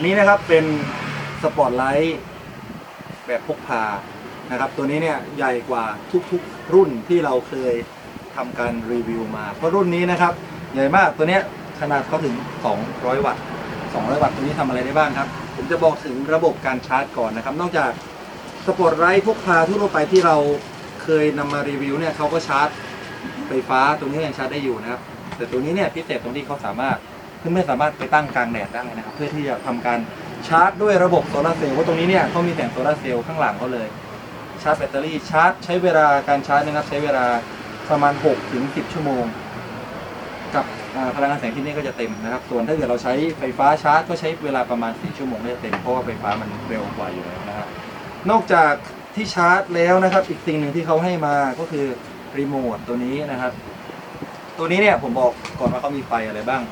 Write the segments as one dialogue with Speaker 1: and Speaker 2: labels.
Speaker 1: อันนี้นะครับเป็นสปอตไลท์แบบพกพานะครับตัวนี้เนี่ยใหญ่กว่าทุกๆรุ่นที่เราเคยทำการรีวิวมา เพราะรุ่นนี้นะครับใหญ่มากตัวเนี้ยขนาดเขาถึง 200 วัตต์ 200 วัตต์ตัวนี้ทำอะไรได้บ้างครับ ผมจะบอกถึงระบบการชาร์จก่อนนะครับ นอกจากสปอตไลท์พกพาทั่วไปที่เราเคยนำมารีวิวเนี่ยเขาก็ชาร์จไฟฟ้าตรงนี้ยังชาร์จได้อยู่นะครับ แต่ตัวนี้เนี่ยพิเศษตรงที่เขาสามารถ เพื่อนไม่สามารถไปตั้งกลางแดดได้นะครับ เพื่อที่จะทำการชาร์จด้วยระบบโซลาเซลล์เพราะตรงนี้เนี่ยเขามีแสงโซลาเซลล์ข้างหลังเขาเลย ชาร์จแบตเตอรี่ชาร์จใช้เวลาการชาร์จนะครับใช้เวลาประมาณ6ถึง10 ชั่วโมง กับพลังงานแสงที่นี่ก็จะเต็มนะครับ ส่วนถ้าเกิดเราใช้ไฟฟ้าชาร์จก็ใช้เวลาประมาณ 4 ชั่วโมงได้เต็มเพราะว่าไฟฟ้ามันเร็วกว่าอยู่แล้วนะครับนอกจากที่ชาร์จแล้วนะครับ อีกสิ่งหนึ่งที่เขาให้มาก็คือรีโมทตัวนี้นะครับ ตัวนี้เนี่ยผมบอกก่อนว่าเขามีไฟอะไรบ้าง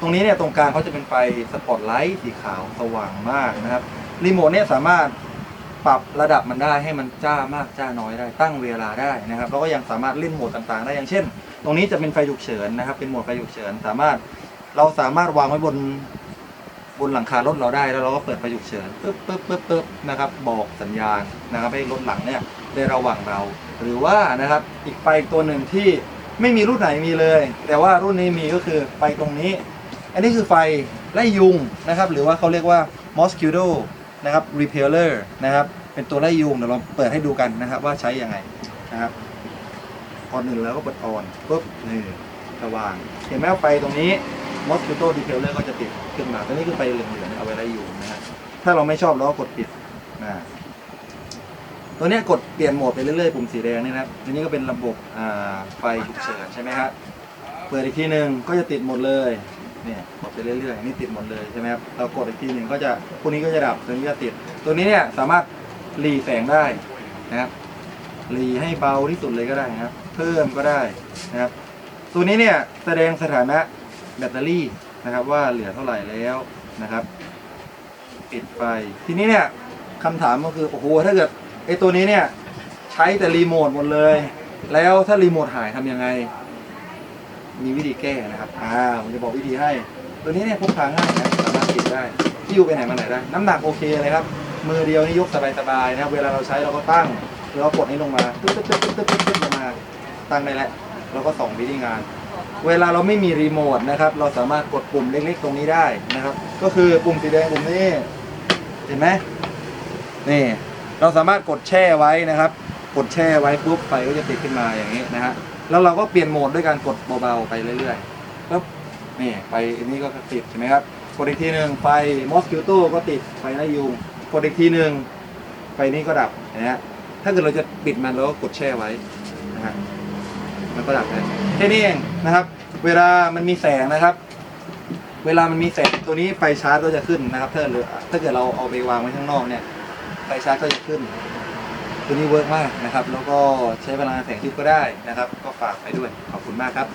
Speaker 1: ตรงนี้เนี่ยตรงกลางเขาจะเป็นไฟสปอตไลท์สีขาวสว่างมากนะครับรีโมทเนี่ยสามารถปรับระดับมันได้ให้มันจ้ามากจ้าน้อยได้ตั้งเวลาได้นะครับแล้วก็ยังสามารถเล่นโหมดต่างๆ ได้อย่างเช่น ตรงนี้จะเป็นไฟฉุกเฉินนะครับ เป็นโหมดไฟฉุกเฉินสามารถเราสามารถวางไว้บนบนหลังคารถเราได้แล้วเราก็เปิดไฟฉุกเฉินปึ๊บปึ๊บปึ๊บปึ๊บนะครับบอกสัญญาณนะครับให้รถหลังเนี่ยได้ระวังเรา หรือว่านะครับอีกไฟตัวหนึ่งที่ไม่มีรุ่นไหนมีเลย แต่ว่ารุ่นนี้มีก็คือไฟตรงนี้ อันนี้คือไฟไล่ยุงนะครับหรือว่าเขาเรียกว่า mosquito นะครับ repeller นะครับเป็นตัวไล่ยุงเดี๋ยวเราเปิดให้ดูกันนะครับว่าใช้ยังไงนะครับก่อนอื่นแล้วก็เปิดออนปุ๊บนี่สว่าง เห็นไหมว่าไฟตรงนี้ mosquito repeller ก็จะติดขึ้นมาตัวนี้คือไฟเหลืองๆเอาไว้ไล่ยุงนะฮะถ้าเราไม่ชอบเราก็กดปิดนะตัวนี้กดเปลี่ยนโหมดไปเรื่อยๆปุ่มสีแดงนี่นะครับตัวนี้ก็เป็นระบบไฟฉุกเฉินใช่ไหมครับเปิดอีกทีหนึ่งก็จะติดหมดเลย เนี่ยกดไปเรื่อยๆนี่ติดหมดเลยใช่ไหมครับเรากดอีกทีหนึ่งก็จะพวกนี้ก็จะดับตัวนี้ก็ติด ตัวนี้เนี่ยสามารถหลีแสงได้นะครับหลีให้เบาที่สุดเลยก็ได้นะครับ เพิ่มก็ได้นะครับ ตัวนี้เนี่ยแสดงสถานะแบตเตอรี่นะครับ ว่าเหลือเท่าไหร่แล้วนะครับปิดไฟทีนี้เนี่ยคำถามก็คือโอ้โหถ้าเกิดไอ้ตัวนี้เนี่ยใช้แต่รีโมทหมดเลย แล้วถ้ารีโมทหายทำยังไง มีวิธีแก้นะครับ อ่าผมจะบอกวิธีให้ ตัวนี้เนี่ยพกพาง่ายนะสามารถติดได้ที่อยู่ไปไหนมาไหนได้ น้ำหนักโอเคเลยครับ มือเดียวนี่ยกสบายๆนะครับ เวลาเราใช้เราก็ตั้งแล้วเรากดนี้ลงมา ตึ๊ดตึ๊ดตึ๊ดตึ๊ดตึ๊ดตึ๊ดลงมา ตั้งได้แล้วเราก็ส่องไปที่งาน เวลาเราไม่มีรีโมทนะครับ เราสามารถกดปุ่มเล็กๆ ตรงนี้ได้นะครับ ก็คือปุ่มสีแดงปุ่มนี้ เห็นไหมนี่ เราสามารถกดแช่ไว้นะครับ กดแช่ไว้ปุ๊บไฟก็จะติดขึ้นมาอย่างนี้นะฮะ แล้วเราก็เปลี่ยนโหมดด้วยการกดเบาๆไปเรื่อยๆปุ๊บนี่ไฟอันนี้ก็ติดใช่ไหมครับกดอีกทีหนึ่งไฟมอสคิวโต้ก็ติดไฟไล่ยุงกดอีกทีหนึ่งไฟนี้ก็ดับนะฮะถ้าเกิดเราจะปิดมันเราก็กดแช่ไว้นะฮะมันก็ดับเลยแค่นี้เองนะครับ เวลามันมีแสงนะครับ เวลามันมีแสงตัวนี้ไฟชาร์จก็จะขึ้นนะครับถ้าเกิดถ้าเกิดเราเอาไปวางไว้ข้างนอกเนี่ยไฟชาร์จก็จะขึ้น ตัวนี้เวิร์กมากนะครับ แล้วก็ใช้พลังงานแสงอาทิตย์ก็ได้นะครับ ก็ฝากไปด้วย ขอบคุณมากครับ